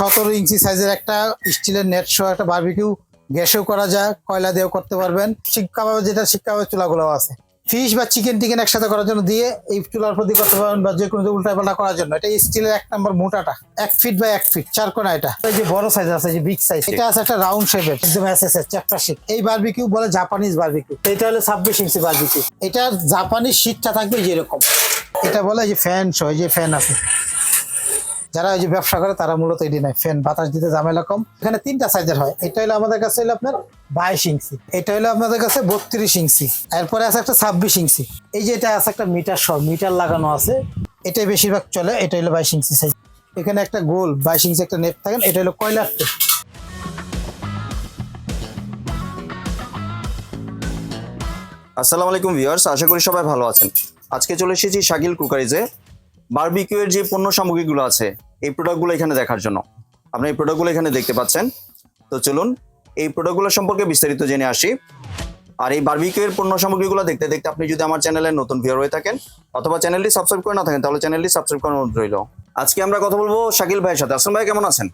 সতেরো ইঞ্চি সাইজের একটা স্টিলের নেট সহ একটা বার্বিকিউ গ্যাসেও করা যায়, কয়লা দিয়েও করতে পারবেন। শিক কাবাবে যেটা শিক কাবাবের চুলাগুলো আছে। ফিশ বা চিকেন টিকেন একসাথে করার জন্য দিয়ে এই চুলার প্রতি করতে পারবেন বা যে কোনো উল্টা পাল্টা করার জন্য। এটা স্টিলের এক নম্বর মোটাটা। এক ফিট বা এক ফিট চার কোনা এটা। এই যে বড় সাইজ আছে যে বিগ সাইজ এটা আছে একটা রাউন্ড শেপের একদম এস চ্যাপ্টার শিট এই বারবিকিউ বলে জাপানিজ বারবিকিউ এটা হলো ছাব্বিশ ইঞ্চি বারবিকিউ এটা জাপানিজ শীতটা থাকবে যেরকম। এটা বলে যে ফ্যান সহ যে ফ্যান আছে। যারা ওই যে ব্যবসা করে, তারা মূলত এটি নেয়। ফ্যান, বাতাস দিতে ঝামেলা কম। এখানে তিনটা সাইজের হয়। এটা হলো আমাদের কাছে হলো আপনার বাইশ ইঞ্চি। এটা হলো আপনাদের কাছে বত্রিশ ইঞ্চি। এরপরে আছে একটা ছাব্বিশ ইঞ্চি। এই যে এটা আছে একটা মিটার সহ, মিটার লাগানো আছে। এটাই বেশিরভাগ চলে, এটা হলো বাইশ ইঞ্চি সাইজ এখানে একটা গোল, বাইশ ইঞ্চি একটা নেট থাকেন এটা হলো কয়লার টেপ। আসসালামু আলাইকুম ভিউয়ার্স, আশা করি সবাই ভালো আছেন। আজকে চলে এসেছি শাকিল কুকারিজে। বারবিকিউ এর যে পণ্য সামগ্রীগুলো আছে এই প্রোডাক্টগুলো এখানে দেখার জন্য। আপনি এই প্রোডাক্টগুলো এখানে দেখতে পাচ্ছেন। তো চলুন এই প্রোডাক্টগুলো সম্পর্কে বিস্তারিত জেনে আসি। আর এই বারবিকিউ এর পণ্য সামগ্রীগুলো দেখতে দেখতে আপনি যদি আমার চ্যানেলে নতুন ভিউয়ার হয়ে থাকেন অথবা চ্যানেলটি সাবস্ক্রাইব করে না থাকেন তাহলে চ্যানেলটি সাবস্ক্রাইব করার অনুরোধ রইল। আজকে আমরা কথা বলব শাকিল ভাইয়ের সাথে। আসলাম ভাই কেমন আছেন?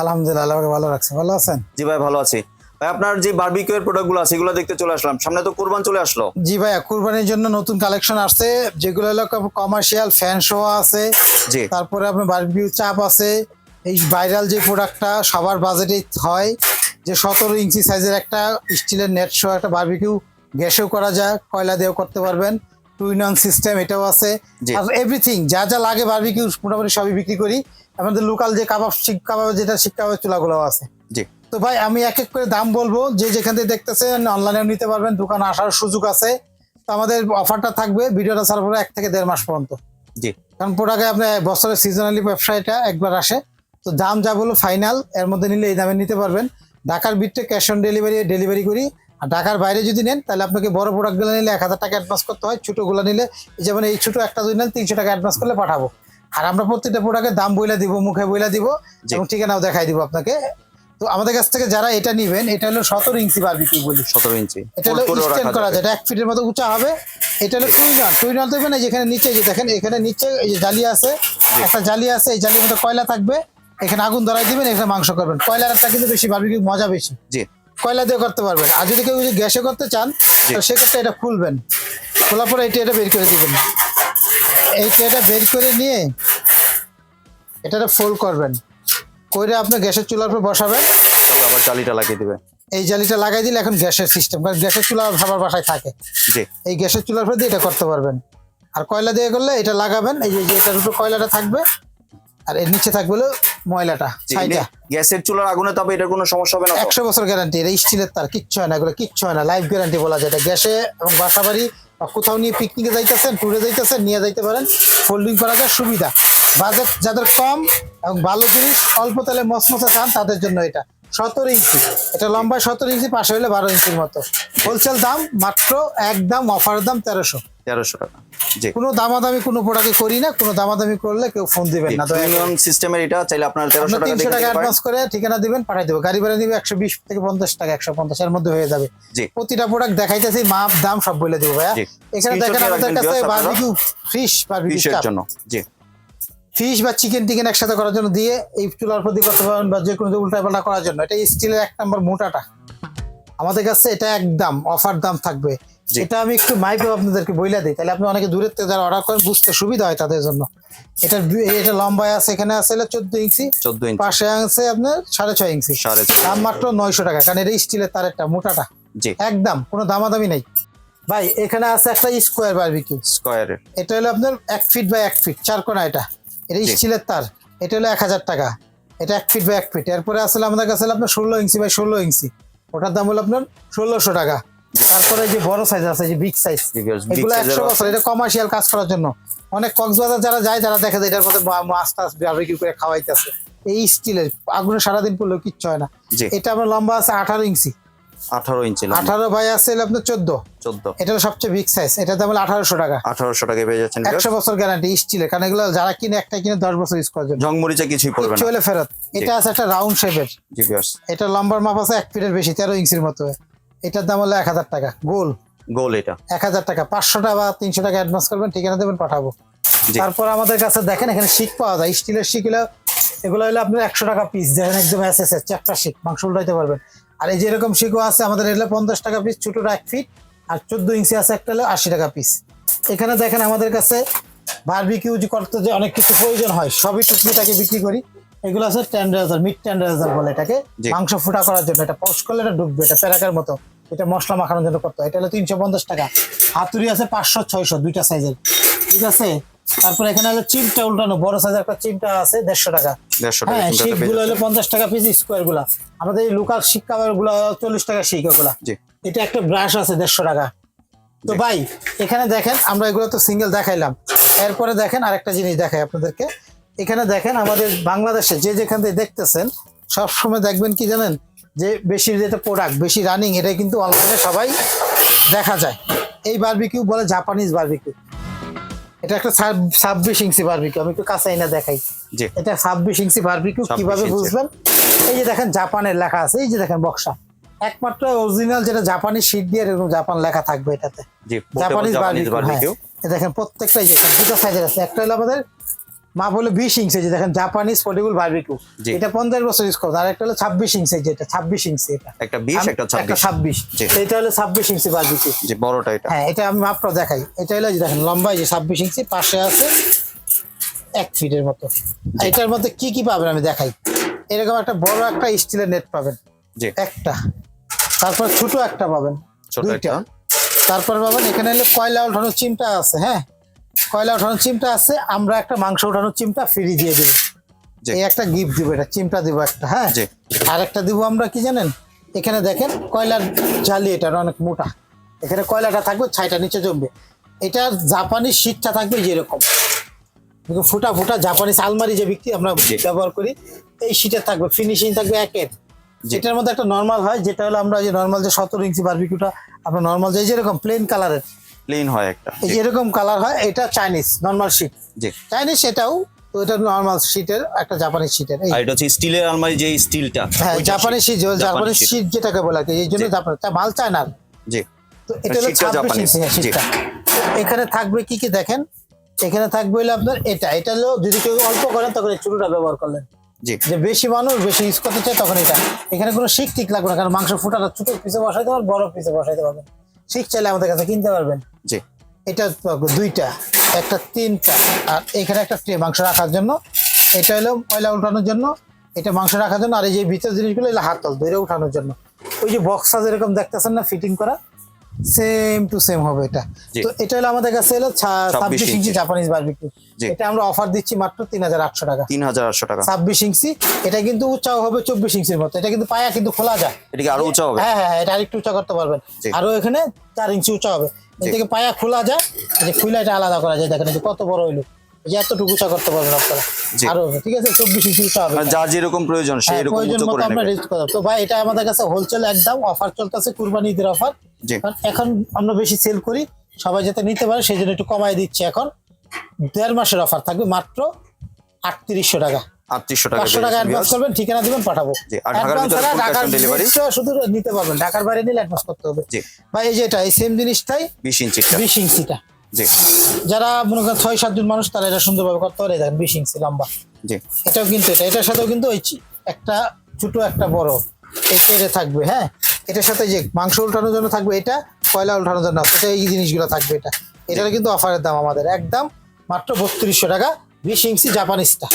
আলহামদুলিল্লাহ ভালো রাখছে। ভালো আছেন? জি ভাই ভালো আছি। ভাই আপনার যে বারবিকিউ এর প্রোডাক্টগুলো আছে এগুলো দেখতে চলে আসলাম। সামনে তো কোরবান চলে আসলো। জি ভাইয়া কুরবানির জন্য নতুন কালেকশন আসছে যেগুলো হলো কমার্শিয়াল ফ্যান শো আছে জি। তারপরে আপনার বারবিকিউ চাপ আছে এই ভাইরাল যে প্রোডাক্টটা সবার বাজেটে হয় যে সতেরো ইঞ্চি সাইজের একটা স্টিলের নেট শো একটা বারবিকিউ গ্যাসেও করা যায় কয়লা দিয়েও করতে পারবেন টু ইন ওয়ান সিস্টেম এটাও আছে। আর এভরিথিং যা যা লাগে বারবিকিউ মোটামুটি সবই বিক্রি করি। আমাদের লোকাল যে কাবাব শিক কাবাব যেটা শিক কাবাবের চুলাগুলো আছে। জি। তো ভাই আমি এক এক করে দাম বলব। যে যেখান থেকে দেখতেছেন অনলাইনেও নিতে পারবেন দোকান আসার সুযোগ আছে। তো আমাদের অফারটা থাকবে ভিডিওটা ছাড়ার পরে এক থেকে দেড় মাস পর্যন্ত। জি। কারণ প্রোডাক্টে আপনার বছরের সিজনালি ব্যবসা এটা একবার আসে। তো দাম যা বলো ফাইনাল এর মধ্যে নিলে এই দামে নিতে পারবেন। ঢাকার বিটে ক্যাশ অন ডেলিভারি ডেলিভারি করি। আর ঢাকার বাইরে যদি নেন তাহলে আপনাকে বড় প্রোডাক্টগুলো নিলে এক হাজার টাকা অ্যাডভান্স করতে হয়। ছোটোগুলো নিলে এই যেমন এই ছোটো একটা দুই নেন তিনশো টাকা অ্যাডভান্স করলে পাঠাবো। আর আমরা প্রত্যেকটা প্রোডাক্টের দাম বইলা দিব মুখে বইলা দিব। এবং ঠিকানাও দেখাই দিব আপনাকে। তো আমাদের কাছ থেকে যারা এটা নিবেন এটা হলো সতেরো ইঞ্চি বারবিকিউ বলি। সতেরো ইঞ্চি। এটা হলো স্ট্যান্ড করা যায়। এক ফিটের মতো উঁচা হবে। এটা হলো টুইনাল টুইনাল দেখবেন এই যেখানে নিচে এই যে দেখেন এখানে নিচে এই যে জালি আছে একটা জালি আছে এই জালির মধ্যে কয়লা থাকবে। এখানে আগুন ধরাই দিবেন এখানে মাংস করবেন। কয়লার একটা কিন্তু বেশি বারবিকিউ মজা বেশি। জি। কয়লা দিয়ে করতে পারবেন। আর যদি কেউ যদি গ্যাসে করতে চান তো সেক্ষেত্রে এটা খুলবেন। খোলার পরে এইটা এটা বের করে দিবেন। এইটা এটা বের করে নিয়ে এটা ফোল্ড করবেন। করে আপনি গ্যাসের চুলার উপর বসাবেন। আবার জালিটা লাগিয়ে দিবে। এই জালিটা লাগাই দিলে এখন গ্যাসের সিস্টেম কারণ গ্যাসের চুলা সবার বাসায় থাকে। জি। এই গ্যাসের চুলার উপর দিয়ে এটা করতে পারবেন। আর কয়লা দিয়ে করলে এটা লাগাবেন এই যে এটার উপর কয়লাটা থাকবে আর এর নিচে থাকবে হলো ময়লাটা ছাইটা। গ্যাসের চুলার আগুনে তবে এটার কোনো সমস্যা হবে না? একশো বছর গ্যারান্টি এটা স্টিলের তার কিচ্ছু হয় না এগুলো কিচ্ছু হয় না। লাইফ গ্যারান্টি বলা যায়। এটা গ্যাসে এবং বাসা বাড়ি বা কোথাও নিয়ে পিকনিকে যাইতেছেন ট্যুরে যাইতেছেন নিয়ে যাইতে পারেন। ফোল্ডিং করা যায় সুবিধা। বাজেট যাদের কম এবং ভালো জিনিস অল্প তেলে মসমসে চান তাদের জন্য এটা। সতেরো ইঞ্চি। এটা লম্বা সতেরো ইঞ্চি পাশে হলে বারো ইঞ্চির মতো। হোলসেল দাম মাত্র একদম অফার দাম তেরোশো। তেরোশো টাকা। কোনো দামাদামি কোনো প্রোডাক্টে করি না কোনো দামাদামি করলে কেউ ফোন দিবেন না। করে। সিস্টেমের এটা চাইলে আপনার তেরোশো টাকা তিনশো টাকা অ্যাডভান্স করে ঠিকানা দিবেন পাঠিয়ে দেবো। গাড়ি ভাড়া নিবে একশো বিশ থেকে পঞ্চাশ টাকা একশো পঞ্চাশ এর মধ্যে হয়ে যাবে। প্রতিটা প্রোডাক্ট দেখাইতেছি মাপ দাম সব বলে দেবো ভাইয়া। এখানে দেখেন আমাদের কাছে বারবিকিউ ফিশ বারবিকিউ জন্য। জি। ফিশ বা চিকেন টিকেন একসাথে করার জন্য দিয়ে এই চুলার প্রতি করতে পারেন বা যে কোনো উল্টা পাল্টা করার জন্য এটা স্টিলের এক নম্বর মোটাটা। আমাদের কাছে এটা একদম অফার দাম থাকবে। এটা আমি একটু মাইপে আপনাদেরকে বইলা দিই তাহলে আপনি অনেকে দূরের থেকে যারা অর্ডার করেন বুঝতে সুবিধা হয় তাদের জন্য। এটা এটা লম্বায় আছে এখানে আছে চোদ্দ ইঞ্চি। চোদ্দ ইঞ্চি। পাশে আছে আপনার সাড়ে ছয় ইঞ্চি। সাড়ে। দাম মাত্র নয়শো টাকা কারণ এটা স্টিলের তারেরটা মোটাটা। একদম কোনো দামাদামি নাই। ভাই এখানে আছে একটা স্কোয়ার বারবিকিউ স্কোয়ারের এটা হলো আপনার এক ফিট বাই এক ফিট চার কোনা এটা। এটা স্টিলের তার। এটা হলো এক হাজার টাকা। এটা এক ফিট বা এক ফিট। এরপরে আসলে আমাদের কাছে আপনার ষোলো ইঞ্চি বাই ষোলো ইঞ্চি। ওটার দাম হলো আপনার ষোলোশো টাকা। তারপরে যে বড় সাইজ আছে যে বিগ সাইজ এগুলো একশো বছর। এটা কমার্শিয়াল কাজ করার জন্য। অনেক কক্সবাজার যারা যায় যারা দেখে যায় এটার মধ্যে মাছ টাছ বারবিকিউ করে খাওয়াইতেছে। এই স্টিলের আগুনে সারাদিন পড়লেও কিচ্ছু হয় না। এটা আমার লম্বা আছে আঠারো ইঞ্চি। আঠারো ইঞ্চি আঠারো বাই আছে আপনার চোদ্দ। চোদ্দ। এটা সবচেয়ে বিগ সাইজ এটা দাম হলো আঠারোশো টাকা। আঠারোশো টাকা পেয়ে যাচ্ছেন একশো বছর গ্যারান্টি স্টিলের কারণ এগুলো যারা কিনে একটা কিনে দশ বছর ইউজ করার জন্য। ঝংমরিচা কিছুই কিচ্ছু না। হলে ফেরত। এটা আছে একটা রাউন্ড শেপের এটা লম্বার মাপ আছে এক ফিটের বেশি তেরো ইঞ্চির মতো। এটার দাম হলো এক হাজার টাকা। গোল। গোল এটা। এক হাজার টাকা। পাঁচশো টাকা বা তিনশো টাকা অ্যাডভান্স করবেন ঠিকানা দেবেন পাঠাবো। তারপর আমাদের কাছে দেখেন এখানে শিক পাওয়া যায়। স্টিলের শিক এগুলো হলো আপনার একশো টাকা পিস দেখেন একদম এস এস চারটা শিক মাংস উল্টাইতে পারবেন। আর এই যে এরকম শিকও আছে আমাদের এগুলো পঞ্চাশ টাকা পিস ছোটোটা এক ফিট আর চোদ্দ ইঞ্চি আছে একটা হলো আশি টাকা পিস এখানে দেখেন আমাদের কাছে বারবিকিউ যে করতে যে অনেক কিছু প্রয়োজন হয় সবই টুকমিটাকে বিক্রি করি। এগুলো আছে টেন্ডারাজার মিড টেন্ডারাজার বলে এটাকে। মাংস ফুটা করার জন্য এটা পোস্ট করলে এটা ডুববে এটা প্যারাকের মতো। এটা মশলা মাখানোর জন্য করতে হয়। এটা হলো তিনশো পঞ্চাশ টাকা। হাতুড়ি আছে পাঁচশো ছয়শো দুইটা সাইজের ঠিক আছে? তারপর এখানে হলো চিমটা উল্টানো বড় সাইজের একটা চিমটা আছে দেড়শো টাকা। হ্যাঁ হলো পঞ্চাশ টাকা পিস স্কোয়ারগুলা। আমাদের এই লোকাল শিক্ষা গুলো চল্লিশ টাকা শিক ওগুলা। এটা একটা ব্রাশ আছে দেড়শো টাকা। তো ভাই এখানে দেখেন আমরা এগুলো তো সিঙ্গেল দেখাইলাম। এরপরে দেখেন আরেকটা জিনিস দেখাই আপনাদেরকে। এখানে দেখেন আমাদের বাংলাদেশে যে যেখান থেকে দেখতেছেন সবসময় দেখবেন কি জানেন? যে বেশি যেটা প্রোডাক্ট বেশি রানিং এটা কিন্তু অনলাইনে সবাই দেখা যায়। এই বার্বিকিউ বলে জাপানিজ বারবিকিউ এটা একটা ছাব্বিশ ইঞ্চি বারবিকিউ আমি একটু কাছে না দেখাই। এটা ছাব্বিশ ইঞ্চি বারবিকিউ কীভাবে বুঝবেন? এই যে দেখেন জাপানের লেখা আছে এই যে দেখেন বক্সা একমাত্র অরিজিনাল যেটা জাপানি শীট দিয়ে এরকম জাপান লেখা থাকবে এটাতে। জাপানিজ জাপানিজ বারবিকিউ হ্যাঁ। দেখেন প্রত্যেকটাই দুটো সাইজের আছে একটা হলো আমাদের মা বলে বিশ ইঞ্চি যে দেখেন জাপানিজ পোর্টেবল বারবিকিউ। এটা পঞ্চাশ বছর ইউজ করতে আর একটা হলো ছাব্বিশ ইঞ্চি যেটা ছাব্বিশ ইঞ্চি এটা। একটা বিশ একটা ছাব্বিশ। এটা হলো ছাব্বিশ ইঞ্চি বারবিকিউ যে বড়টা এটা। হ্যাঁ এটা আমি মাপটা দেখাই। এটা হলো যে দেখেন লম্বা যে ছাব্বিশ ইঞ্চি পাশে আছে এক ফিটের মতো। এটার মধ্যে কি কি পাবেন আমি দেখাই। এরকম একটা বড় একটা স্টিলের নেট পাবেন। একটা। তারপর ছোট একটা পাবেন। ছোট দুইটা। একটা। তারপর পাবেন এখানে হলো কয়লা ওঠানোর চিমটা আছে হ্যাঁ? কয়লা ওঠানোর চিমটা আছে আমরা একটা মাংস ওঠানোর চিমটা ফ্রি দিয়ে দেবো। এই একটা গিফট দিব এটা চিমটা দিব একটা হ্যাঁ। আর একটা দিব আমরা কি জানেন এখানে দেখেন কয়লার জালি এটা অনেক মোটা এখানে কয়লাটা থাকবে ছাইটা নিচে জমবে এটা জাপানি শীতটা থাকবে যেরকম ফুটা ফুটা জাপানিজ আলমারি যে বিক্রি আমরা। ব্যবহার করি এই শীটের থাকবে ফিনিশিং থাকবে একের জি। এটার মধ্যে একটা নর্মাল হয় যেটা হলো আমরা যে নর্মাল যে সতেরো ইঞ্চি বারবিকিউটা আমরা নর্মাল যে যেরকম প্লেন কালারের প্লেন হয় একটা। এরকম কালার হয় এটা চাইনিজ নর্মাল শীট জি। চাইনিজ সেটাও তো এটা নর্মাল শীটের একটা শীটের আর এটা হচ্ছে স্টিলের আলমারি যে স্টিলটা হ্যাঁ জাপানি শীট জাপানি জাপানি শীট যেটাকে বলা হয় এই জন্য জাপানি মাল চায়নার জি। তো এটা হলো ইঞ্চি শীটটা এখানে থাকবে কি কি দেখেন? এখানে থাকবে হলো আপনার এটা এটা হলো যদি কেউ অল্প করেন তখন এই ব্যবহার করলেন। জি। যে বেশি মানুষ বেশি ইউজ করতে চায় তখন এটা। এখানে কোনো শিক ঠিক লাগবে না কারণ মাংস ফুটাটা ছোট পিসে বসাইতে পারবেন বড় পিসে বসাইতে পারবেন শিক চাইলে আমাদের কাছে কিনতে পারবেন। জি। এটা দুইটা একটা তিনটা আর এখানে একটা ট্রে মাংস রাখার জন্য। এটা হলো ময়লা উঠানোর জন্য এটা মাংস রাখার জন্য আর এই যে ভিতর জিনিসগুলো এগুলো হাতল ধরে উঠানোর জন্য। ওই যে বক্সা যেরকম দেখতেছেন না ফিটিং করা? সেম টু সেম হবে এটা। তো এটা হলো আমাদের কাছে হলো ছাব্বিশ ইঞ্চি। জাপানিজ বারবিকিউ এটা আমরা অফার দিচ্ছি মাত্র তিন হাজার আটশো টাকা। তিন হাজার আটশো টাকা। ছাব্বিশ ইঞ্চি। এটা কিন্তু উঁচাও হবে চব্বিশ ইঞ্চির মতো। এটা কিন্তু পায়া কিন্তু খোলা যায়। এটা কি আরও উঁচা হবে? হ্যাঁ হ্যাঁ এটা আরেকটু উঁচা করতে পারবেন। আরও এখানে চার ইঞ্চি উঁচা হবে। এটাকে পায়া খোলা যায়। এটা যে খুলে এটা আলাদা করা যায়। দেখেন কত বড় হইল। যে এতটুকু উঁচা করতে পারবেন আপনারা। আরও ঠিক আছে? চব্বিশ ইঞ্চি উঁচা হবে। আর যেরকম প্রয়োজন হ্যাঁ, উঁচু করে তো ভাই এটা আমাদের কাছে হোলসেল একদম অফার চলতেছে কুরবানি ঈদের অফার এখন আমরা বেশি সেল করি সবাই যাতে নিতে পারে সেই জন্য একটু দিচ্ছি এখন। দেড় মাসের অফার থাকবে মাত্র আটত্রিশশো টাকা। আটত্রিশশো টাকা টাকা অ্যাডভান্স করবেন ঠিকানা দিবেন পাঠাবো। ঢাকার? ভিতরে শুধু নিতে পারবেন। ঢাকার বাইরে নিলে অ্যাডভান্স করতে হবে। বা এই যে এটা এই সেম জিনিসটাই বিশ ইঞ্চি বিশ ইঞ্চিটা। যারা মনে করেন ছয় সাতজন মানুষ তারা এটা সুন্দরভাবে করতে পারে। দেখেন বিশ ইঞ্চি লম্বা। জি। এটাও কিন্তু এটা এটার সাথেও কিন্তু ওই একটা ছোট একটা বড় এই থাকবে হ্যাঁ? এটার সাথে যে মাংস উল্টানোর জন্য থাকবে এটা কয়লা উল্টানোর জন্য এটা এই জিনিসগুলো থাকবে এটা। এটার কিন্তু অফারের দাম আমাদের একদম মাত্র বত্রিশশো টাকা বিশ ইঞ্চি জাপানিজটা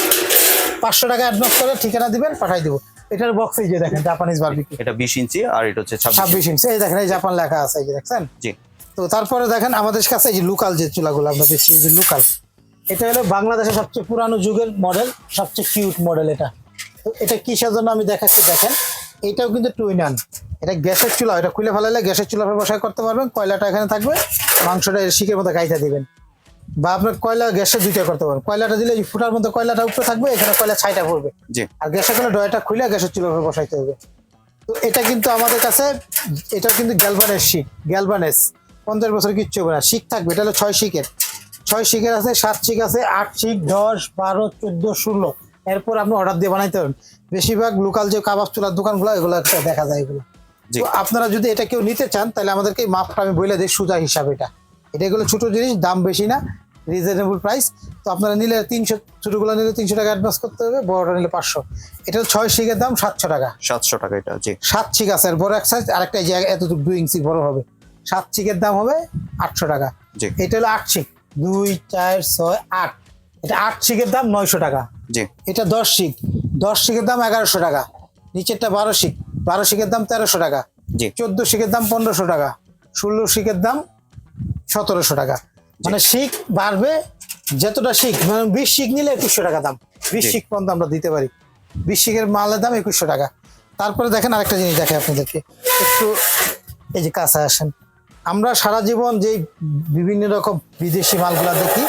পাঁচশো টাকা অ্যাডভান্স করে ঠিকানা দিবেন পাঠাই দিব। এটার বক্সে যে দেখেন জাপানিজ বারবিকি এটা বিশ ইঞ্চি আর এটা হচ্ছে ছাব্বিশ। ছাব্বিশ ইঞ্চি এই দেখেন এই জাপান লেখা আছে এই যে দেখছেন? জি। তো তারপরে দেখেন আমাদের কাছে এই যে লোকাল যে চুলাগুলো আমরা বেশি এই যে লোকাল এটা হলো বাংলাদেশের সবচেয়ে পুরানো যুগের মডেল সবচেয়ে কিউট মডেল এটা। তো এটা কিসের জন্য আমি দেখাচ্ছি দেখেন এটাও কিন্তু টুইন আন এটা গ্যাসের চুলা এটা খুলে ফেলালে গ্যাসের চুলা বসায় করতে পারবেন কয়লাটা এখানে থাকবে মাংসটা শিকের মধ্যে গাইতে দিবেন। বা আপনার কয়লা গ্যাসের দুইটা করতে পারবেন কয়লাটা দিলে ফুটার মধ্যে কয়লাটা উপরে থাকবে এখানে কয়লা ছাইটা পড়বে। জি। আর গ্যাসের কোনো ডয়াটা খুলে গ্যাসের উপর বসাইতে হবে। তো এটা কিন্তু আমাদের কাছে এটা কিন্তু গ্যালভানের শিক গ্যালভানেস। পঞ্চাশ বছর কিচ্ছু হবে না। শিক থাকবে এটা হলো ছয় শিকের ছয় শিকের আছে সাত শিক আছে আট শিক দশ বারো চোদ্দ ষোলো। এরপর আপনি অর্ডার দিয়ে বানাইতে পারেন বেশিরভাগ লোকাল যে কাবাব চুলার দোকানগুলো এগুলো একটা দেখা যায় এগুলো। আপনারা যদি এটা কেউ নিতে চান তাহলে আমাদেরকে মাপটা আমি বলে দিই সুজা হিসাবে এটা। এটা এগুলো ছোটো জিনিস দাম বেশি না রিজনেবল প্রাইস তো আপনারা নিলে তিনশো ছোটোগুলো নিলে তিনশো টাকা অ্যাডভান্স করতে হবে বড়টা নিলে পাঁচশো। এটা ছয় শিখের দাম সাতশো টাকা। সাতশো টাকা এটা জি। সাত শিক আছে আর বড় এক সাইজ আরেকটা এই যে এতটুকু দুই ইঞ্চি বড় হবে। সাত শিকের দাম হবে আটশো টাকা। জি। এটা হলো আট শিক দুই চার ছয় আট। এটা আট শিকের দাম নয়শো টাকা। এটা দশ শিক দশ শিকের দাম এগারোশো টাকা। নিচেরটা বারো শিক বারো শিকের দাম তেরোশো টাকা। চোদ্দ শিকের দাম পনেরোশো টাকা। ষোলো শিকের দাম সতেরোশো টাকা। মানে শিক বাড়বে যতটা শিক মানে বিশ শিক নিলে একুশশো টাকা দাম। বিশ। শিক পর্যন্ত আমরা দিতে পারি। বিশ শিকের মালের দাম একুশশো টাকা। তারপরে দেখেন আরেকটা জিনিস দেখে আপনাদেরকে। একটু এই যে কাছে আসেন। আমরা সারা জীবন যে বিভিন্ন রকম বিদেশি মালগুলা দেখি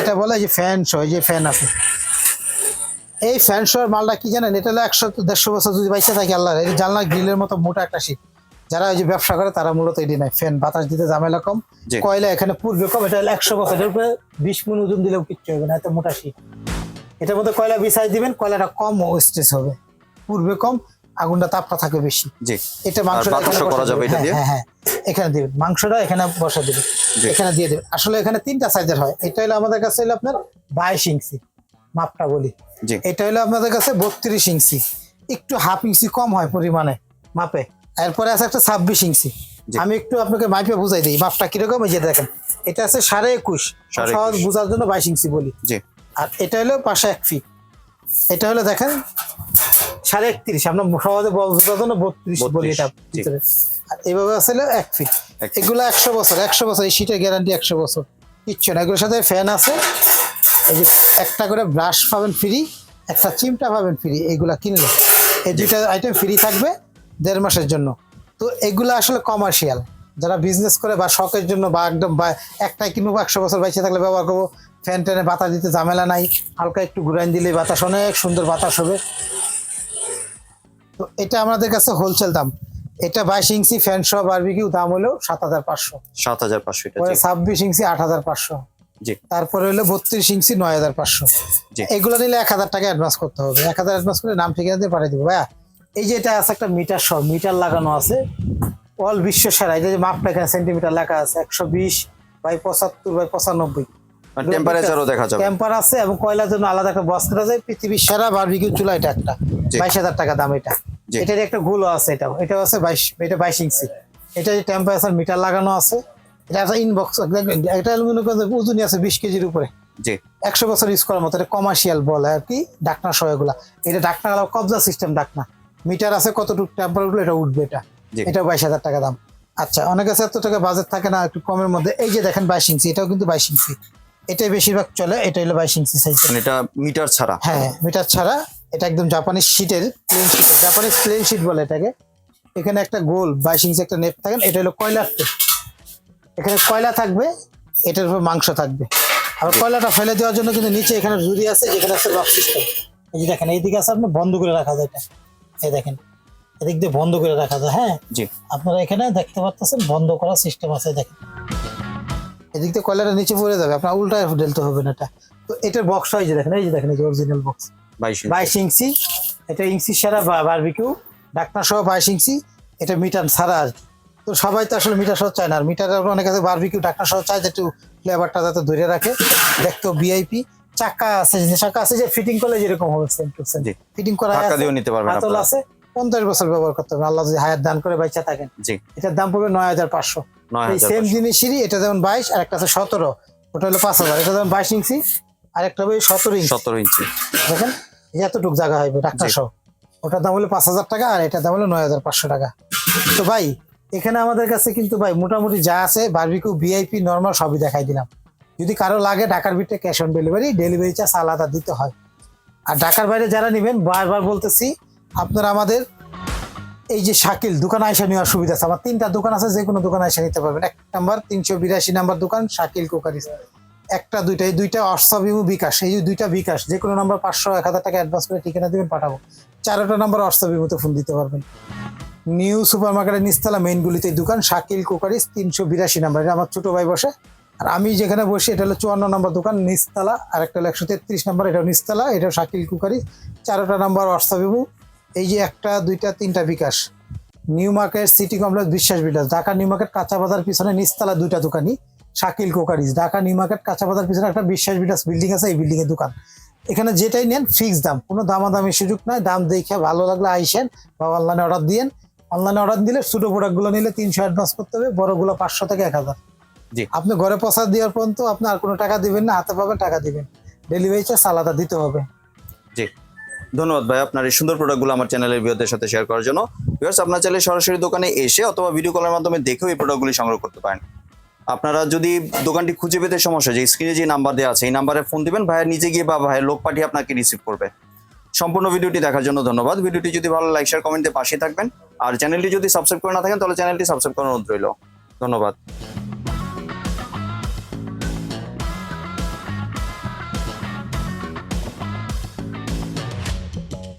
এটা বলে যে ফ্যান শো যে ফ্যান আছে। এই ফ্যান শোর মালটা কি জানেন? এটা হলো একশো দেড়শো বছর যদি বাইসে থাকে আল্লাহ এই জানলা গ্রিলের মতো মোটা একটা শীত যারা ওই যে ব্যবসা করে তারা মূলত এটি নেয়। ফ্যান বাতাস দিতে ঝামেলা কম। কয়লা এখানে পূর্বে কম এটা হলো একশো বছরের উপরে বিশ মিনিট ওজন দিলেও কিচ্ছু হবে না এত মোটা শীত এটার মধ্যে কয়লা বিছাই দিবেন কয়লাটা কম স্ট্রেস হবে। পূর্বে কম আগুনটা তাপটা থাকে বেশি। জি। এটা মাংসটা এখানে করা যাবে এটা দিয়ে? হ্যাঁ হ্যাঁ। হ্যাঁ। এখানে দিবেন। মাংসটা এখানে বসা দিবেন। এখানে দিয়ে দেবেন। আসলে এখানে তিনটা সাইজের হয়। এটা হলো আমাদের কাছে হলো আপনার বাইশ ইঞ্চি মাপটা বলি। এটা হলো আপনাদের কাছে বত্রিশ ইঞ্চি। একটু হাফ ইঞ্চি কম হয় পরিমাণে মাপে। এরপরে আছে একটা ছাব্বিশ ইঞ্চি। আমি একটু আপনাকে মাপে বুঝাই দিই। মাপটা কীরকম? এই যে দেখেন। এটা আছে সাড়ে একুশ। সহজ। বোঝার জন্য বাইশ ইঞ্চি বলি। আর এটা হলো পাশে এক ফিট এটা হলো দেখেন সাড়ে একত্রিশ আমরা সহজে বোঝার জন্য বত্রিশ বলি এটা। ভিতরে। এইভাবে আছে এক ফিট এগুলো একশো বছর একশো বছর এই শীতের গ্যারান্টি একশো বছর। কিচ্ছু না এগুলোর সাথে ফ্যান আছে। এই যে একটা করে ব্রাশ পাবেন ফ্রি একটা চিমটা পাবেন ফ্রি এইগুলা কিনলে। এই দুইটা আইটেম ফ্রি থাকবে দেড় মাসের জন্য। তো এগুলো আসলে কমার্শিয়াল যারা বিজনেস করে বা শখের জন্য বা একদম বা একটাই কিনবো একশো বছর বাইসে থাকলে ব্যবহার করব। ফ্যান ট্যানে বাতাস দিতে ঝামেলা নাই। হালকা একটু ঘুরাইন দিলে বাতাস অনেক সুন্দর বাতাস হবে। তো এটা আমাদের কাছে হোলসেল দাম। এটা বাইশ ইঞ্চি ফ্যান সহ বারবিকিউ দাম হলো সাত হাজার পাঁচশো। সাত হাজার পাঁচশো ছাব্বিশ ইঞ্চি আট হাজার পাঁচশো। তারপরে হলো বত্রিশ ইঞ্চি নয় হাজার পাঁচশো। এগুলো নিলে এক হাজার টাকা অ্যাডভান্স করতে হবে। এক হাজার অ্যাডভান্স করে নাম ঠিকানা দিয়ে পাঠিয়ে দেবো। ভাইয়া এই যে এটা আছে একটা মিটার সহ মিটার লাগানো আছে। অল বিশ্ব সেরা। এই যে মাপটা এখানে সেন্টিমিটার লেখা আছে একশো বিশ বাই পঁচাত্তর বাই পঁচানব্বই। টেম্পারেচারও দেখা যাবে। ক্যাম্পার আছে এবং কয়লার জন্য আলাদা একটা যায় পৃথিবীর সেরা বারবিকিউ চুলা এটা একটা। বাইশ হাজার টাকা দাম এটা। এটার একটা গুলো আছে এটাও এটা আছে বাইশ এটা বাইশ ইঞ্চি। এটা টেম্পারেচার মিটার লাগানো আছে এটা একটা ইনবক্স এটা মনে ওজনই আছে বিশ কেজির উপরে। জি। একশো বছর ইউজ করার মতো এটা কমার্শিয়াল বলে আর কি ডাকনা সহ এগুলা। এটা ডাকনা গেল কবজা সিস্টেম ডাকনা। মিটার আছে কতটুকু টেম্পারেচার এটা উঠবে এটা। এটা বাইশ হাজার টাকা দাম। আচ্ছা অনেক কাছে এত টাকা বাজেট থাকে না একটু কমের মধ্যে। এই যে দেখেন বাইশ ইঞ্চি এটাও কিন্তু বাইশ ইঞ্চি। এটাই বেশিরভাগ চলে এটা হলো বাইশ ইঞ্চি সাইজ মানে এটা মিটার ছাড়া? হ্যাঁ মিটার ছাড়া। এটা একদম জাপানিজ শিটের প্লেন শিটের জাপানিজ প্লেন শিট বলে এটাকে। এখানে একটা গোল বাইশ ইঞ্চি একটা নেট থাকেন এটা হলো কয়লার। এখানে কয়লা থাকবে এটার উপর মাংস থাকবে। আর কয়লাটা ফেলে দেওয়ার জন্য কিন্তু নিচে এখানে জুড়ি আছে যেখানে আছে লক সিস্টেম এই যে দেখেন এইদিকে আছে আপনি বন্ধ করে রাখা যায় এটা। এই দেখেন এদিক দিয়ে বন্ধ করে রাখা যায় হ্যাঁ? জি। আপনারা এখানে দেখতে পাচ্ছেন বন্ধ করার সিস্টেম আছে দেখেন। এদিক দিয়ে কয়লাটা নিচে পড়ে যাবে আপনার উল্টায় ঢেলতে হবে না এটা। তো এটার বক্স হয় যে দেখেন এই যে দেখেন এই যে অরিজিনাল বক্স বাইশ ইঞ্চি। এটা ইঞ্চি সারা বারবিকিউ ডাকনা সহ বাইশ ইঞ্চি এটা মিটার ছাড়া আর তো সবাই তো আসলে মিটার সহ চায় না আর মিটার অনেক আছে বারবিকিউ ডাকনা সহ চায় যে একটু ফ্লেভারটা যাতে ধরে রাখে। দেখতো বিআইপি চাকা আছে যে চাকা আছে যে ফিটিং করলে যেরকম হবে সেম টু সেম ফিটিং করা দিয়েও নিতে পারবেন আপনারা। আছে। পঞ্চাশ বছর ব্যবহার করতে হবে। আল্লাহ যদি হায়াত দান করে বাইচা থাকেন। জি। এটার দাম পড়বে নয় হাজার পাঁচশো। নয় সেম জিনিসেরই এটা যেমন বাইশ আর একটা আছে সতেরো। ওটা হলো পাঁচ হাজার। এটা যেমন বাইশ ইঞ্চি আর একটা হবে সতেরো ইঞ্চি। সতেরো ইঞ্চি। দেখেন এতটুকু জায়গা হবে ডাক্তার সহ। ওটার দাম হলো পাঁচ হাজার টাকা আর এটার দাম হলো নয় হাজার পাঁচশো টাকা। তো ভাই এখানে আমাদের কাছে কিন্তু ভাই মোটামুটি যা আছে বারবিকিউ ভিআইপি নর্মাল সবই দেখাই দিলাম। যদি কারও লাগে ঢাকার ভিতরে cash on delivery delivery charge আলাদা দিতে হয়। আর ঢাকার বাইরে যারা নেবেন বারবার বলতেছি আপনারা আমাদের এই যে শাকিল, দোকান আয়সা নেওয়ার সুবিধা আছে। আমার তিনটা দোকান আছে, যে কোনো দোকান আয়সা নিতে পারবেন। এক নাম্বার, তিনশো বিরাশি নাম্বার দোকান, শাকিল কুকারিস। একটা, দুইটা, এই দুইটা হোয়াটসঅ্যাপ বিকাশ এই যে দুইটা বিকাশ যে কোনো নাম্বার পাঁচশো, এক হাজার টাকা অ্যাডভান্স করে ঠিকানা দেবেন, পাঠাবো। চারোটা নাম্বার ইমোতে ফোন দিতে পারবেন। নিউ সুপার মার্কেটের নিস্তালা মেইন গুলিতে এই দোকান, শাকিল কুকারিস, তিনশো বিরাশি নাম্বার। এটা আমার ছোটো ভাই বসে। আর আমি যেখানে বসি, এটা হলো চুয়ান্ন নম্বর দোকান নিস্তালা আর একটা হলো একশো তেত্রিশ নাম্বার, এটাও নিস্তালা এটাও শাকিল কুকারি চারোটা নাম্বার ইমো এই যে একটা দুইটা তিনটা bKash. New market city complex Biswas Bilas Dhaka new market কাঁচা বাজার পিছনে নিচতলা দুইটা দোকানই। Shakil crockeries. Dhaka new market কাঁচা বাজার পিছনে একটা বিশ্বাস বিটাস বিল্ডিং আছে এই বিল্ডিং এর দোকান। এখানে যেটাই নেন ফিক্স দাম। কোনো দামাদামি সুযোগ নাই। দাম দেখে ভালো লাগলে আইসেন বা অনলাইনে অর্ডার দিয়েন। অনলাইনে অর্ডার দিলে ছোটো প্রোডাক্টগুলো নিলে তিনশো অ্যাডভান্স করতে হবে বড়গুলো পাঁচশো থেকে এক হাজার। আপনি ঘরে পৌঁছা দেওয়ার পর্যন্ত আপনি আর কোনো টাকা দিবেন না হাতে পাবেন টাকা দিবেন। ডেলিভারি চার্জ আলাদা দিতে হবে। জি। ধন্যবাদ ভাই আপনার এই সুন্দর প্রোডাক্টগুলো আমার চ্যানেলের ভিউদের সাথে শেয়ার করার জন্য। ভিউয়ার্স আপনার চাইলে সরাসরি দোকানে এসে অথবা ভিডিও কলের মাধ্যমে দেখেও এই প্রোডাক্টগুলি সংগ্রহ করতে পারেন। আপনারা যদি দোকানটি খুঁজে পেতে সমস্যা যে স্ক্রিনে যে নাম্বার দেওয়া আছে, এই নাম্বারে ফোন দিবেন, ভাইয়ের নিজে গিয়ে বা ভাইয়ের লোক পাঠিয়ে আপনাকে রিসিভ করবে। সম্পূর্ণ ভিডিওটি দেখার জন্য ধন্যবাদ। ভিডিওটি যদি ভালো লাইক শেয়ার কমেন্টে পাশে থাকবেন। আর চ্যানেলটি যদি সাবস্ক্রাইব করে না থাকেন, তাহলে চ্যানেলটি সাবস্ক্রাইব করার অনুরোধ রইল। ধন্যবাদ।